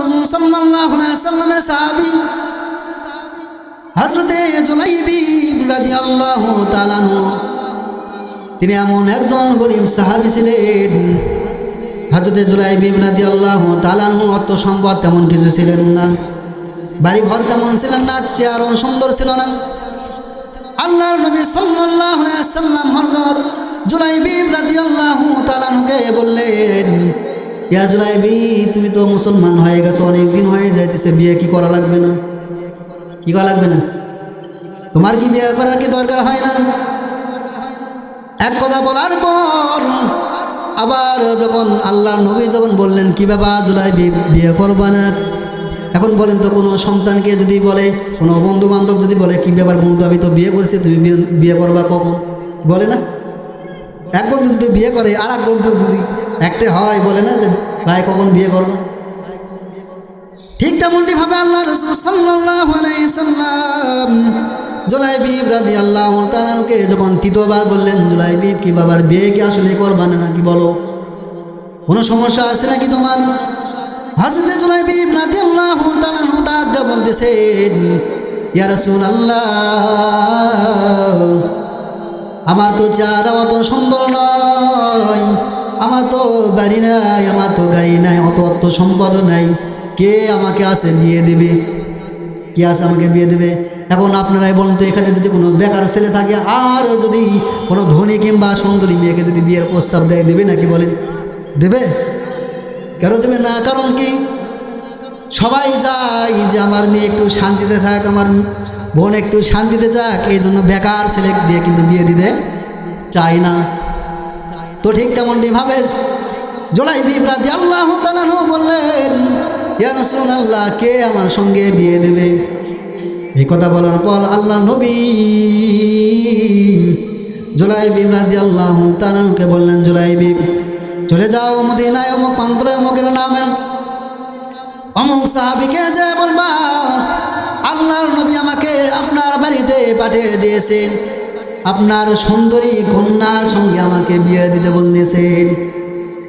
রসুল সাল্লামের সাহাবী তাআলা আনহু, তিনি এমন একজন গরিব সাহাবি ছিলেন। হযরতে জুলাই রাদিয়াল্লাহু আল্লাহ আনহু অর্থ সম্পদ তেমন কিছু ছিলেন না। বাড়ি ঘর তেমন ছিলেন না, চেয়ারও সুন্দর ছিল না। আল্লাহর নবী আলাইহি সাল্লাম হযরত জুলাইবি রাদিয়াল্লাহু তাআলা আনহুকে বললেন ইয়া জুলাইবি তুমি তো মুসলমান হয়ে গেছো, অনেক দিন হয়ে যাইতেছে, বিয়ে কি করা লাগবে না? কি করা লাগবে না? তোমার কি বিয়ে করার কি দরকার হয় না? এক কথা বলার পর, আবার যখন আল্লাহ নবী যখন বললেন, কি বাবা জুলাইবি বিয়ে করবা না? এখন বলেন তো, কোনো সন্তানকে যদি বলে, কোনো বন্ধু বান্ধব যদি বলে, কি ব্যাপার বন্ধু, আমি তো বিয়ে করছি, তুমি বিয়ে করবা কখন? বলে না? এক বন্ধু যদি বিয়ে করে আর এক বন্ধু যদি একটা হয়, বলে না যে, ভাই, কখন বিয়ে করব? ঠিক তেমনটি ভাবে আল্লাহ রসুল সাল্লাম জুলাইবি রাদিয়াল্লাহু তাআলাকে যখন তৃতীয়বার বললেন, জুলাইবি কি বাবার বিয়ে কি আসলে করবা না নাকি বলো? কোনো সমস্যা আছে নাকি তোমার? হযরত জুলাইবি রাদিয়াল্লাহু তাআলা ডাক দিয়ে বলতেছেন, ইয়া রাসূলুল্লাহ আমার তো চেহারা অত সুন্দর নয়, আমার তো বাড়ি নাই, আমার তো গাড়ি নাই, অত অত সম্পদ নাই। কে আমাকে আসে বিয়ে দেবে? কে আসে আমাকে বিয়ে দেবে? এখন আপনারাই বলুন তো, এখানে যদি কোনো বেকার ছেলে থাকে, আর যদি কোনো ধনী কিংবা সুন্দরী মেয়েকে যদি বিয়ের প্রস্তাব দেয়, দেবে নাকি বলেন? দেবে? কেন দেবে না? কারণ কি? সবাই চায় যে আমার মেয়ে একটু শান্তিতে থাক, আমার বোন, একটু শান্তিতে যাক। এই জন্য বেকার ছেলে দিয়ে কিন্তু বিয়ে দিতে চায় না। তো ঠিক তেমনটি ভাবে জোলাই বিভ্রাতি আল্লাহ বললেন, ইয়া রাসূলুল্লাহ, কে আমার সঙ্গে বিয়ে দেবে? এই কথা বলার পর আল্লাহ নবী জোলাই বিভ্রাতি আল্লাহ তালানুকে বললেন জোলাই বিব চলে যাও মদিনায় অমুক পান্ত্র অমুকের নামে। অমুক সাহাবিকে যে বলবা আল্লাহর নবী আমাকে আপনার বাড়িতে পাঠিয়ে দিয়েছেন। আপনার সুন্দরী কন্যার সঙ্গে আমাকে বিয়ে দিতে বলতেছেন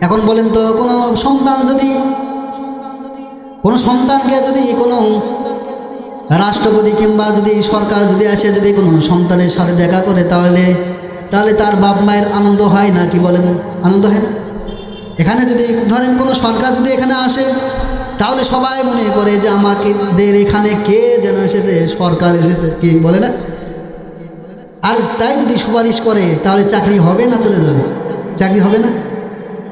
এখন বলেন তো, কোনো সন্তান যদি, কোনো সন্তানকে যদি কোনো রাষ্ট্রপতি কিংবা যদি সরকার যদি আসে, যদি কোনো সন্তানের সাথে দেখা করে, তাহলে তাহলে তার বাপ মায়ের আনন্দ হয় না কি বলেন? আনন্দ হয় না? এখানে যদি ধরেন কোনো সরকার যদি এখানে আসে তাহলে সবাই মনে করে যে আমাকে দের এখানে কে যেন এসেছে? সরকার এসেছে। কি বলে না? আর তাই যদি সুপারিশ করে, তাহলে চাকরি হবে না চলে যাবে? চাকরি হবে না?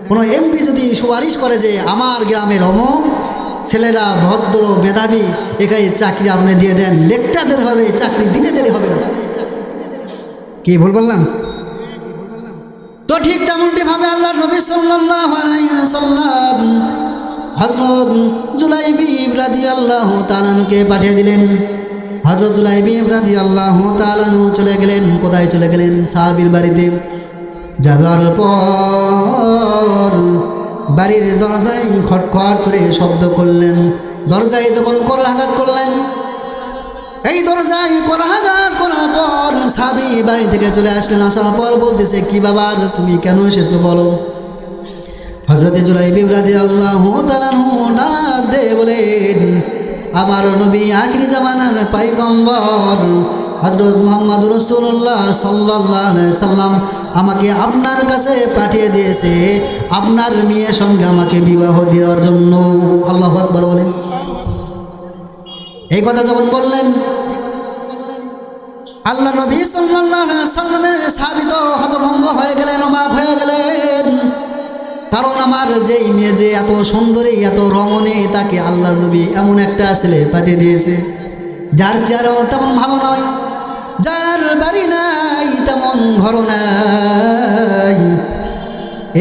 কোনো এমপি যদি সুপারিশ করে যে আমার গ্রামের অমুক ছেলেরা ভদ্র, মেধাবী এখানে চাকরি আপনি দিয়ে দেন লেকটাদের হবে, চাকরি দিতে দেরি হবে না। কি ভুল বললাম? তো ঠিক তেমনটি ভাবে আল্লাহ নবী সাল্লাল্লাহু হযরত জুলাইবি রাদিয়াল্লাহু তাআলাকে পাঠিয়ে দিলেন। হযরত জুলাইবি আল্লাহ তালানু চলে গেলেন। কোথায় চলে গেলেন? সাহাবীর বাড়িতে। যাবার পর বাড়ির দরজায় খটখট করে শব্দ করলেন। দরজায় যখন করলাঘাত করলেন, এই দরজায় করাঘাত করার পর সাবি বাড়ি থেকে চলে আসলেন। আসার পর বলতেছে, কি বাবা তুমি কেন এসেছ বলো? হজরতে জুলাই বিভ্রাদি আল্লাহ দে বলেন, আমার নবী আখিরি জামানার পাইগম্বর হজরত মোহাম্মদ রসুল্লাহ সাল্লাহ সাল্লাম আমাকে আপনার কাছে পাঠিয়ে দিয়েছে। আপনার মেয়ের সঙ্গে আমাকে বিবাহ দেওয়ার জন্য। আল্লাহ আকবর বলেন। এই কথা যখন বললেন, আল্লাহ নবী আলাইহি সাল্লামের সাবিত হতভঙ্গ হয়ে গেলেন, অবাক হয়ে গেলেন। কারণ আমার যেই মেয়ে যে এত সুন্দরী, এত রমণী, তাকে আল্লাহ নবী এমন একটা ছেলে পাঠিয়ে দিয়েছে। যার চেহারাও তেমন ভালো নয়, যার বাড়ি নাই তেমন ঘর নাই।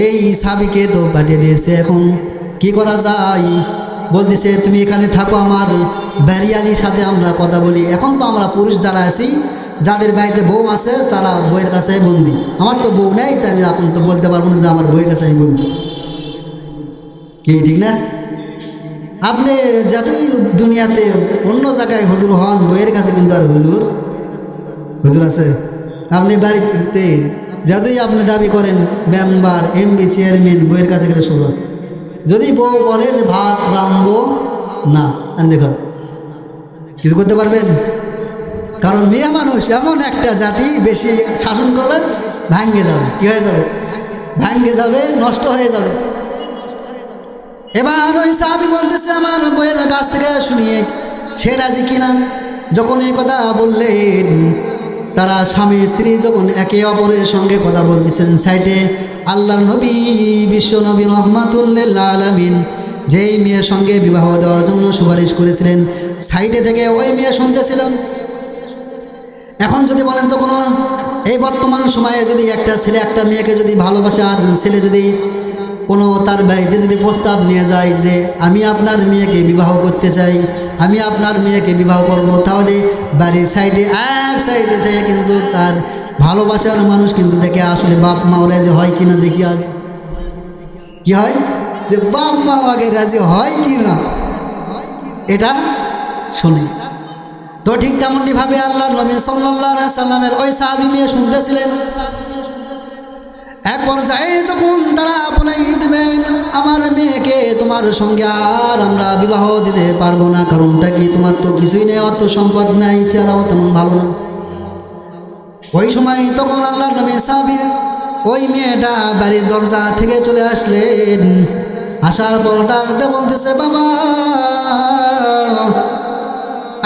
এই সাবিকে তো পাঠিয়ে দিয়েছে এখন। কি করা যায়? বলতেছে, তুমি এখানে থাকো আমার ব্যারিয়ালির সাথে আমরা কথা বলি। এখন তো আমরা পুরুষ যারা আছি যাদের বাড়িতে বউ আছে, তারা বইয়ের কাছে বন্দি আমার তো বউ নেই, তাই আমি এখন তো বলতে পারব না যে আমার বইয়ের কাছে আমি বন্দি কি, ঠিক না? আপনি যতই দুনিয়াতে অন্য জায়গায় হুজুর হন বইয়ের কাছে কিন্তু আর হুজুর হুজুর আছে। আপনি বাড়িতে যতই আপনি দাবি করেন, মেম্বার এমবি চেয়ারম্যান বইয়ের কাছে গেলে সোজা। যদি বউ বলে যে ভাত রাঁধবো, না দেখো কিছু করতে পারবেন? কারণ মেয়ে মানুষ এমন একটা জাতি, বেশি শাসন করবেন ভাঙ্গে যাবে। কি হয়ে যাবে? ভাঙ্গে যাবে, নষ্ট হয়ে যাবে। এবার ওই সাহাবি বলতেছে, আমার বইয়ের কাছ থেকে শুনিয়ে সে রাজি কিনা? যখন এই কথা বললেন, তারা স্বামী, স্ত্রী যখন একে অপরের সঙ্গে কথা বলতেছেন, সাইডে আল্লাহর নবী, বিশ্ব নবী রহমাতুল্লাহ আলমিন যেই মেয়ের সঙ্গে বিবাহ দেওয়ার জন্য সুপারিশ করেছিলেন, সাইডে থেকে ওই মেয়ে শুনতেছিলেন। এখন যদি বলেন তো কোনো এই বর্তমান সময়ে যদি একটা ছেলে, একটা মেয়েকে যদি ভালোবাসে আর ছেলে যদি কোনো তার বাড়িতে যদি প্রস্তাব নিয়ে যায় যে আমি আপনার মেয়েকে বিবাহ করতে চাই, আমি আপনার মেয়েকে বিবাহ করব, তাহলে বাড়ির সাইডে, এক সাইডে থেকে কিন্তু তার ভালোবাসার মানুষ কিন্তু দেখে আসলে বাপ মা যে হয় কিনা দেখি আগে। কি হয়? যে বাপ মা আগে রাজি হয় কি না এটা শুনে। তো ঠিক তেমনই ভাবে আল্লাহ নবী আলাইহি সাল্লামের ওই সাহাবী মেয়ে শুনতেছিলেন। এক পর্যায়ে যখন তারা বলে দিবেন, আমার মেয়েকে তোমার সঙ্গে আর আমরা বিবাহ দিতে পারব না, কারণটা কি তোমার তো কিছুই নেই, অত সম্পদ নাই, চেহারাও তেমন ভালো না। ওই সময় তখন আল্লাহ নবী সাহাবীর ওই মেয়েটা বাড়ির দরজা থেকে চলে আসলেন। আসার পর ডাকতে বলতেছে, বাবা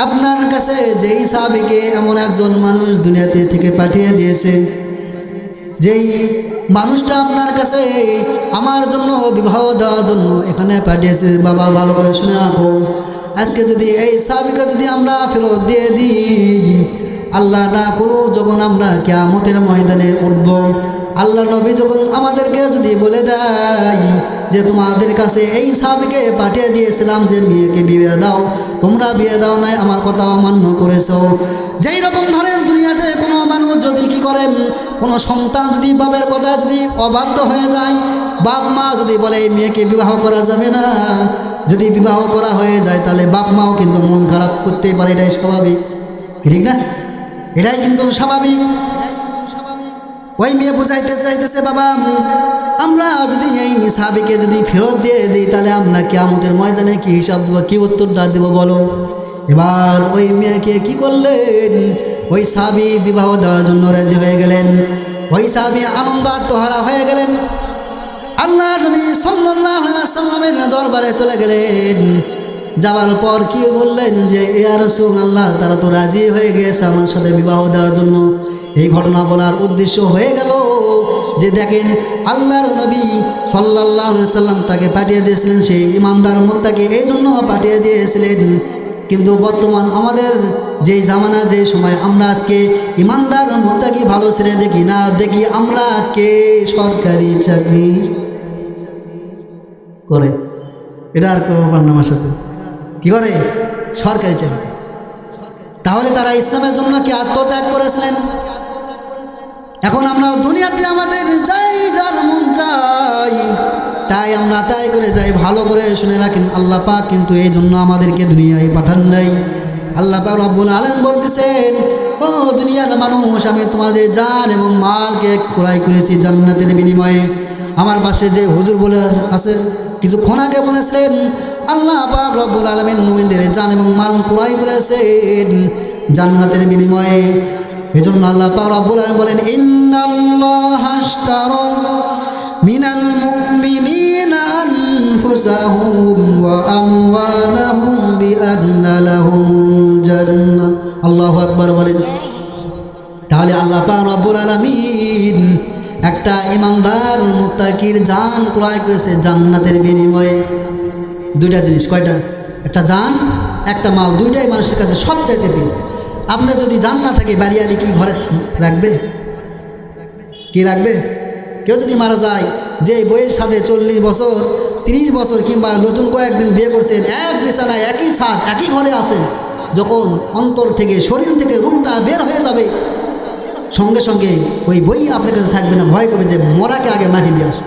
আপনার কাছে যেই সাহাবিকে এমন একজন মানুষ দুনিয়াতে থেকে পাঠিয়ে দিয়েছে, যেই মানুষটা আপনার কাছে আমার জন্য বিবাহ দেওয়ার জন্য এখানে পাঠিয়েছে, বাবা ভালো করে শুনে রাখো। আজকে যদি এই সাবিকে যদি আমরা ফেরত দিয়ে দিই, আল্লাহ না কোনো যখন আমরা কেয়ামতের ময়দানে উঠব। আল্লাহ নবী যখন আমাদেরকে যদি বলে দেয় যে তোমাদের কাছে এই সাহাবিকে পাঠিয়ে দিয়েছিলাম যে মেয়েকে বিয়ে দাও, তোমরা বিয়ে দাও নাই, আমার কথা অমান্য করেছ। যেই রকম ধরেন দুনিয়াতে কোনো মানুষ যদি কি করেন, কোনো সন্তান যদি বাবার কথা যদি অবাধ্য হয়ে যায়, বাপ মা যদি বলে, এই মেয়েকে বিবাহ করা যাবে না। যদি বিবাহ করা হয়ে যায়, তাহলে বাপ মাও কিন্তু মন খারাপ করতেই পারে, এটাই স্বাভাবিক। ঠিক না? এটাই কিন্তু স্বাভাবিক। ওই মেয়ে বুঝাইতে চাইতেছে, বাবা, আমরা যদি এই সাবিকে যদি ফেরত দিয়ে দিই, তাহলে আমরা কেয়ামতের ময়দানে কি হিসাব দেবো, কি উত্তরটা দেবো বলো? এবার ওই মেয়েকে কি করলেন? ওই সাবি বিবাহ দেওয়ার জন্য রাজি হয়ে গেলেন। ওই সাবি আনন্দ তোহারা হয়ে গেলেন। আল্লাহ নবী সাল্লামের দরবারে চলে গেলেন। যাওয়ার পর কি বললেন যে ইয়া আল্লাহ তারা তো রাজি হয়ে গেছে আমার সাথে বিবাহ দেওয়ার জন্য। এই ঘটনা বলার উদ্দেশ্য হয়ে গেল যে দেখেন আল্লাহর নবী আলাইহি সাল্লাম তাকে পাঠিয়ে দিয়েছিলেন, সেই ইমানদার মোত্তাকে এই জন্য পাঠিয়ে দিয়েছিলেন। কিন্তু বর্তমান আমাদের যে জামানা যে সময় আমরা আজকে ইমানদার মোত্তাকি ভালো ছেড়ে দেখি না, দেখি আমরা কে সরকারি চাকরি করে? এটা আর না আমার সাথে। কি করে? সরকারি চাকরি। তাহলে তারা ইসলামের জন্য কি আত্মত্যাগ করেছিলেন? এখন আমরা দুনিয়াতে আমাদের যাই যার মন চাই। তাই আমরা তাই করে যাই, ভালো করে শুনে রাখেন, আল্লাহ পাক কিন্তু এই জন্য আমাদেরকে দুনিয়ায় পাঠান নাই। আল্লাহ পাক রব্বুল আলম বলতেছেন, ও দুনিয়ার মানুষ, আমি তোমাদের জান এবং মালকে ক্রয় করেছি জান্নাতের বিনিময়ে। আমার পাশে যে হুজুর বলে আছে, কিছুক্ষণ আগে বলেছিলেন আল্লাহ পাক রব্বুল আলমিন মুমিনদের জান এবং মাল ক্রয় করেছেন জান্নাতের বিনিময়ে। এজন্য আল্লাহ আলামিন বলেন আশতারা মিনাল মুমিনিনা আনফুসাহুম ওয়া আমওয়ালাহুম বিআন্না লাহুম জান্নাহ। আল্লাহু আকবার বলেন। তাহলে আল্লাহ পাক রব্বুল আলামিন একটা ইমানদার মুত্তাকির জান ক্রয় করেছে জান্নাতের বিনিময়ে। দুইটা জিনিস, কয়টা? একটা জান, একটা মাল, দুইটাই মানুষের কাছে সবচাইতে প্রিয়। আপনার যদি জান না থাকে, বাড়িয়ালি কি ঘরে রাখবে? কি রাখবে? কেউ যদি মারা যায়, যে বইয়ের সাথে চল্লিশ বছর, তিরিশ বছর কিংবা নতুন কয়েকদিন বিয়ে করছেন, এক বিছানায় একই ছাদ, একই ঘরে আছেন, যখন অন্তর থেকে, শরীর থেকে রুমটা বের হয়ে যাবে, সঙ্গে সঙ্গে ওই বই আপনার কাছে থাকবে না, ভয় করবে যে মরাকে আগে মাটি দিয়ে আস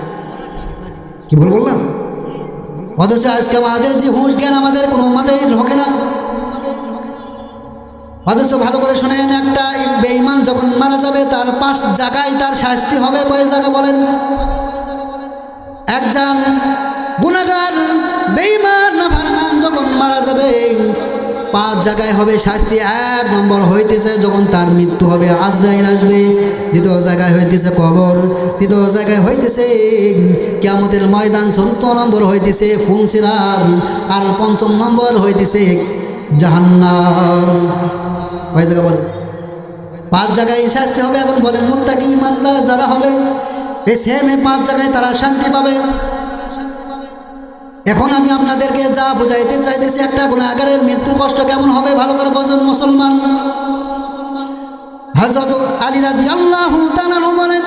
কি ভুল বললাম? অথচ আজকে আমাদের যে হুঁশ জ্ঞান আমাদের কোনো আমাদের ঢোকে না। অথচ ভালো করে শোনেন, একটা বেঈমান যখন মারা যাবে, তার পাঁচ জায়গায় তার শাস্তি হবে, কয় জায়গা বলেন? একজন গুণাগার, বেঈমান না ফারমান যখন মারা যাবে, পাঁচ জায়গায় হবে শাস্তি, এক নম্বর হইতেছে যখন তার মৃত্যু হবে, আজরাইল আসবে, দ্বিতীয় জায়গায় হইতেছে কবর, তৃতীয় জায়গায় হইতেছে কেয়ামতের ময়দান, চতুর্থ নম্বর হইতেছে ফুলসিরার আর পঞ্চম নম্বর হইতেছে জাহান্নাম। কয় জায়গা বলেন পাঁচ জায়গায় শাস্তি হবে, এখন বলেন, মুত্তাকি ইমানদার যারা হবে, এই সেমে পাঁচ জায়গায় তারা শান্তি পাবে। এখন আমি আপনাদেরকে যা বুঝাইতে চাইতেছি, একটা গুণাগারের মৃত্যুর কষ্ট কেমন হবে, ভালো করে বোঝেন মুসলমান। হজরত আলী রাদি আল্লাহ বলেন,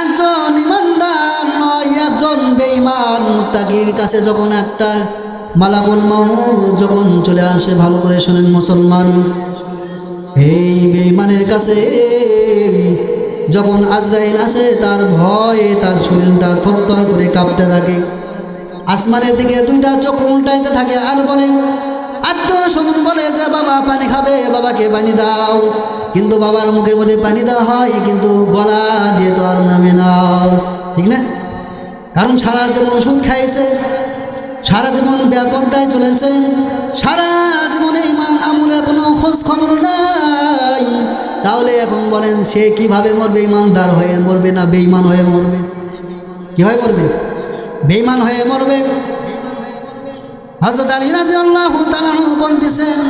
একজন ইমানদার নয়, একজন বেঈমান। মুত্তাকির কাছে যখন একটা মালাকুল মাউত যখন চলে আসে, ভালো করে শোনেন মুসলমান। এই বেঈমানের কাছে যখন আজরাইল আসে, তার ভয়ে, তার শরীরটা থরথর করে কাঁপতে থাকে। আসমানের দিকে দুইটা চোখ উল্টাইতে থাকে আর বলে আত্মীয় স্বজন বলে যে, বাবা, পানি খাবে, বাবাকে পানি দাও। কিন্তু বাবার মুখে মধ্যে পানি দেওয়া হয়, কিন্তু গলা দিয়ে তো আর নামে না। ঠিক না? কারণ সারা জীবন সুদ খাইছে। সারা জীবন ব্যাপকতায় চলেছে। সারা জীবনে ইমান, আমলে, কোনো খোঁজ খবর নাই। তাহলে এখন বলেন, সে কীভাবে মরবে? ইমানদার হয়ে মরবে না বেঈমান হয়ে মরবে? কি হয়ে মরবে? বেঈমান হয়ে মরবে? হজরত আলী রাজি আল্লাহ তালানু বলতেছেন,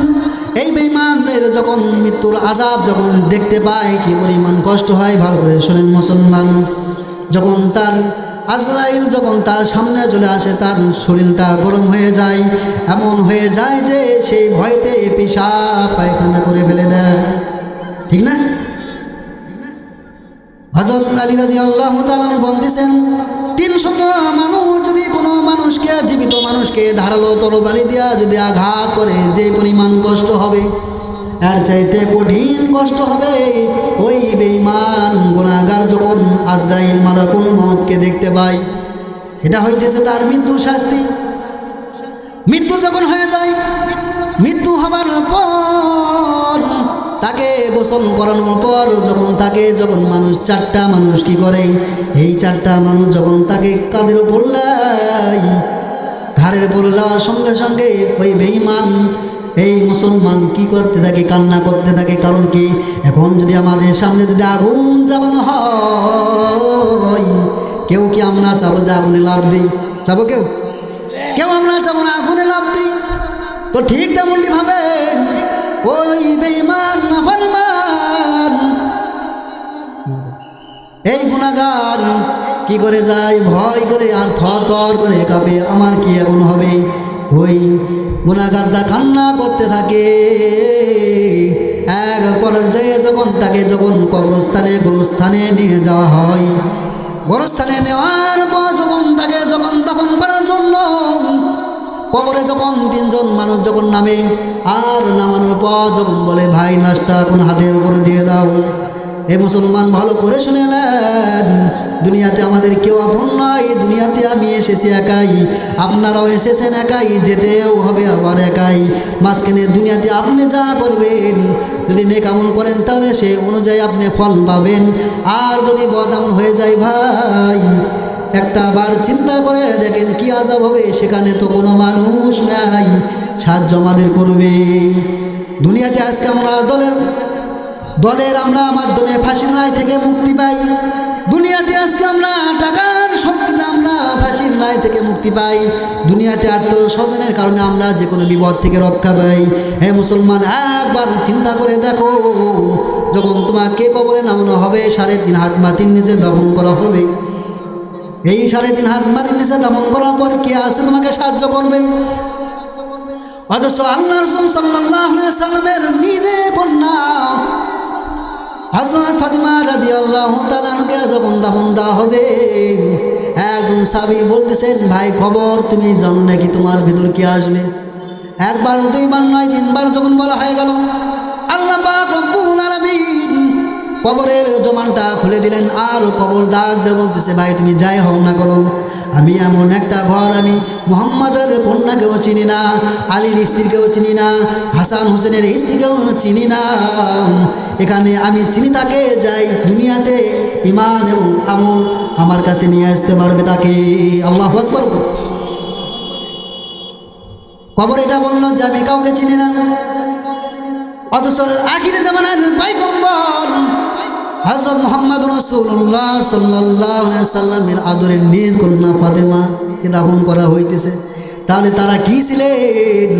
এই বেঈমানের যখন মৃত্যুর আজাব যখন দেখতে পায়, কি পরিমাণ কষ্ট হয়, ভালো করে শোনেন মুসলমান। যখন তার আজরাইল যখন তার সামনে চলে আসে, তার শরীরটা গরম হয়ে যায়। এমন হয়ে যায় যে সেই ভয়তে পেশাব পায়খানা করে ফেলে দেয়। ঠিক না? হজরত আলী রাজি আল্লাহ বলতেছেন, তিনশত মানুষ, যদি কোনো মানুষকে, জীবিত মানুষকে ধারালো তরবারি দিয়া যদি আঘাত করে, যে পরিমাণ কষ্ট হবে আর চাইতে কঠিন কষ্ট হবে। ওই বেঈমান গুণাগার যখন আজরাইল মালাকুল মতকে দেখতে পায়, এটা হইতেছে তার মৃত্যুর শাস্তি। মৃত্যু যখন হয়ে যায়, মৃত্যু হবার পর, তাকে গোসল করানোর পর যখন তাকে, যখন মানুষ চারটা মানুষ কি করে, এই চারটা মানুষ যখন তাকে কাদের উপর ঘাড়ের উপর সঙ্গে সঙ্গে ওই বেঈমান এই মুসলমান কি করতে থাকে, কান্না করতে থাকে, কারণ কি? এখন যদি আমাদের সামনে যদি আগুন জ্বালানো হয়, কেউ কি আমরা চাবো যে আগুনে লাভ দিই? চাবো কেউ? কেউ আমরা চাবো না আগুনে লাভ দিই? তো ঠিক তেমনটি ভাবে ওই বেঈমান, নাফরমান, এই গুণাগার কি করে যায়? ভয় করে আর থর থর করে কাঁপে। আমার কি এখন হবে? ওই গুণাগারটা কান্না করতে থাকে। এক পর্যায়ে যখন তাকে যখন কবরস্থানে, গুরুস্থানে নিয়ে যাওয়া হয়, গোরস্থানে নেওয়ার পর যখন তাকে যখন দাপন করার জন্য, কবরে যখন তিনজন মানুষ যখন নামে, আর নামানোর পর যখন বলে, ভাই লাশটা এখন হাতের উপরে দিয়ে দাও। এ মুসলমান ভালো করে শুনেলেন দুনিয়াতে আমাদের কেউ আপন নয় দুনিয়াতে আমি এসেছি একাই। আপনারাও এসেছেন একাই, যেতেও হবে আবার একাই। মাঝখানে দুনিয়াতে আপনি যা করবেন, যদি নেক আমল করেন তাহলে সে অনুযায়ী আপনি ফল পাবেন। আর যদি বদ আমল হয়ে যায় ভাই, একটা বার চিন্তা করে দেখেন কি আজাব হবে, সেখানে তো কোনো মানুষ নাই। সাহায্য আমাদের করবে। দুনিয়াতে আজকে আমরা দলের দলের আমরা মাধ্যমে ফাঁসির রায় থেকে মুক্তি পাই। দুনিয়াতে আজকে আমরা টাকার শক্তিতে আমরা ফাঁসির রায় থেকে মুক্তি পাই। দুনিয়াতে আত্মস্বজনের কারণে আমরা যে কোনো বিপদ থেকে রক্ষা পাই। হ্যাঁ মুসলমান, একবার চিন্তা করে দেখো, যখন তোমাকে কবরে নামানো হবে, সাড়ে তিন হাত মাতির নিচে দমন করা হবে। এই সাড়ে তিন হাত মাটির নিচে দমন করার পর কে আছে তোমাকে সাহায্য করবে? অথচ আল্লাহ রসুল সাল্লাহ সাল্লামের নিজের কন্যা হজরত ফাতিমা রাজি আল্লাহ তালানকে যখন দাফন দেওয়া হবে, একজন সাবি বলতেছেন, ভাই, খবর, তুমি জানো নাকি তোমার ভিতর কি আসবে? একবার দুইবার নয়, তিনবার যখন বলা হয়ে গেল, আল্লাহ পাক রব্বুল আলামিন কবরের জমানটা খুলে দিলেন, আর কবর দাগ দিয়ে বলতেছে, ভাই, তুমি যাই হও না করো আমি এমন একটা ঘর, আমি মোহাম্মদের কন্যাকেও চিনি না, আলীর স্ত্রীকেও চিনি না, হাসান হোসেনের স্ত্রীকেও চিনি না। এখানে আমি চিনি তাকে যাই দুনিয়াতে ইমান এবং আমল আমার কাছে নিয়ে আসতে পারবে তাকে। আল্লাহ আকবর। কবর এটা বলল যে, আমি কাউকে চিনি না। অথচ আখিরে জামানার পাইগম্বর হজরত মোহাম্মদ রসুল্লাহ সাল্লাহ সাল্লামের আদরের নিজ কন্যা ফাতেমাকে দাফন করা হইতেছে। তাহলে তারা কি ছিলেন?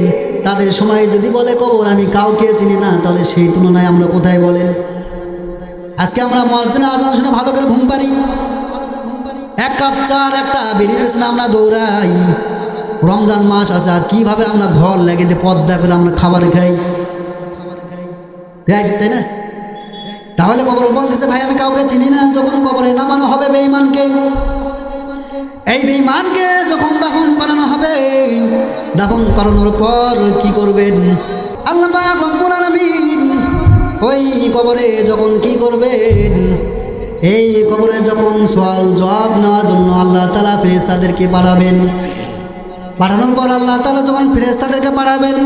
তাদের সময় যদি বলে কবর, আমি কাউকে চিনি না, তাহলে সেই তুলনায় আমরা কোথায় বলেন? আজকে আমরা মজ্জনা আজান শুনে ভালো করে ঘুম পারি। এক কাপ চার একটা বেরিয়ে গেছে আমরা দৌড়াই। রমজান মাস আছে, আর কীভাবে আমরা ঘর লেগে দিয়ে পদ্মা করে আমরা খাবার খাই? তাই তাই না? তাহলে কবর বলতেছে, ভাই, আমি কাউকে চিনি না, যখন কবরে নামানো হবে বেঈমানকে। এই বেঈমানকে যখন দাফন করানো হবে, দাফন করানোর পর কি করবেন? আল্লাহ রব্বুল আলামিন ওই কবরে যখন কি করবেন? এই কবরে যখন সওয়াল জবাব নেওয়ার জন্য আল্লাহ তালা ফেরেশতাদেরকে পাঠাবেন। পাঠানোর পর আল্লাহ তালা যখন ফেরেশতাদেরকে পাঠাবেন,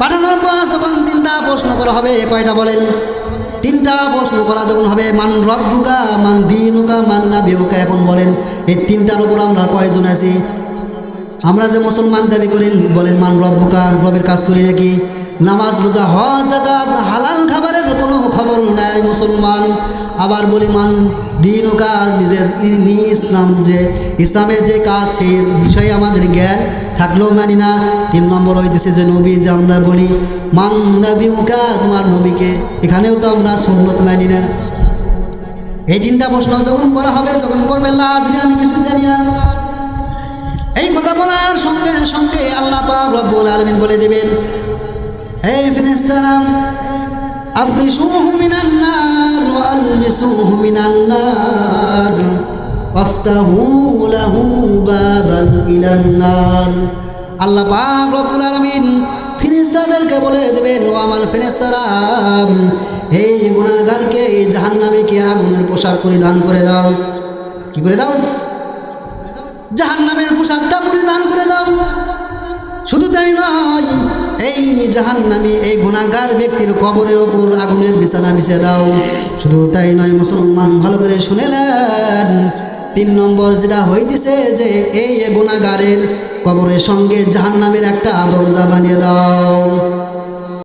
পাঠানোর পর যখন তিনটা প্রশ্ন করা হবে, কয়টা বলেন? তিনটা প্রশ্ন করা যখন হবে, মান রব্বুকা, মান দিনুকা, মান না বিহুকা এখন বলেন, এই তিনটার উপর আমরা কয়েকজন আছি? আমরা যে মুসলমান দাবি করি, বলেন, মান রব্বুকা, রবের কাজ করি নাকি? নামাজ রোজা হজ জাকাত হালাল খাবারের কোনো খবর নাই মুসলমান। আবার বলি, মান, দিন ওকা নিজের ইসলাম যে, ইসলামের যে কাজ সেই বিষয়ে আমাদের জ্ঞান থাকলেও মানি না। তিন নম্বর হইতেছে যে নবী, যে আমরা বলি, মান নবী মুখা তোমার নবীকে, এখানেও তো আমরা সুন্নত মানি না। এই তিনটা প্রশ্ন যখন করা হবে, যখন করবে আল্লাহ আমি কিছু জানি না। এই কথা বলার সঙ্গে সঙ্গে আল্লাহ রব্বুল আলামিন বলে দেবেন এই ফেরেশতারা আফরিশুহু মিনান নার ওয়া আলবিসুহু মিনান নার। ওয়াফতাহু লাহু বাবান ইলান নার। আল্লাহ পাক রব্বুল আলামিন ফেরেশতাদেরকে বলে দেবেন, ও আমার ফেরেশতারা এই গুনাহগারকে এই জাহান্নামীকে আগুনের পোশাক পরিধান করে দাও। কি করে দাও? জাহান নামের পোশাকটা পরিধান করে দাও। শুধু তাই নয়, এই জাহান নামে এই গুণাগার ব্যক্তির কবরের ওপর আগুনের বিছানা বিছে দাও। শুধু তাই নয়, মুসলমান, ভালো করে শুনেলেন তিন নম্বর যেটা হইতেছে যে, এই গুণাগারের কবরের সঙ্গে জাহান্নামের একটা দরজা বানিয়ে দাও।